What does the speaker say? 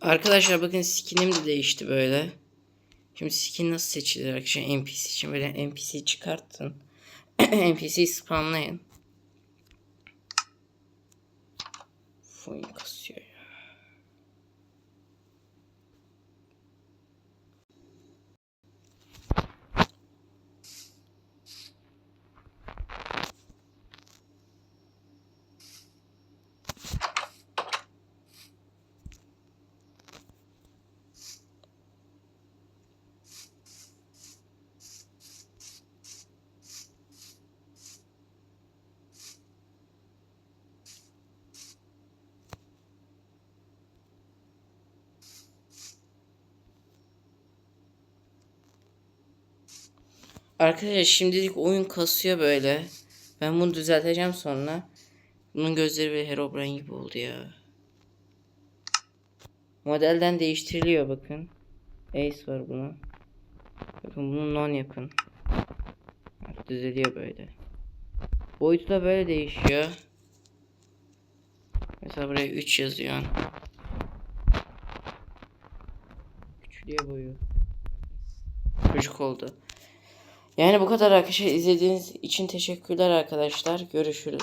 Arkadaşlar bakın skinim de değişti böyle. Şimdi skin nasıl seçilir arkadaşlar NPC için böyle NPC çıkartın. NPC spamlayın. Oyun kasıyor ya. Arkadaşlar şimdilik oyun kasıyor böyle. Ben bunu düzelteceğim sonra. Bunun gözleri bir Herobrine gibi oldu ya. Modelden değiştiriliyor bakın. Ace var buna. Bakın bunu non yapın. Düzeliyor böyle. Boyutu da böyle değişiyor. Mesela buraya 3 yazıyor. Küçülüyor boyu. Çocuk oldu. Yani bu kadar arkadaşlar izlediğiniz için teşekkürler arkadaşlar. Görüşürüz.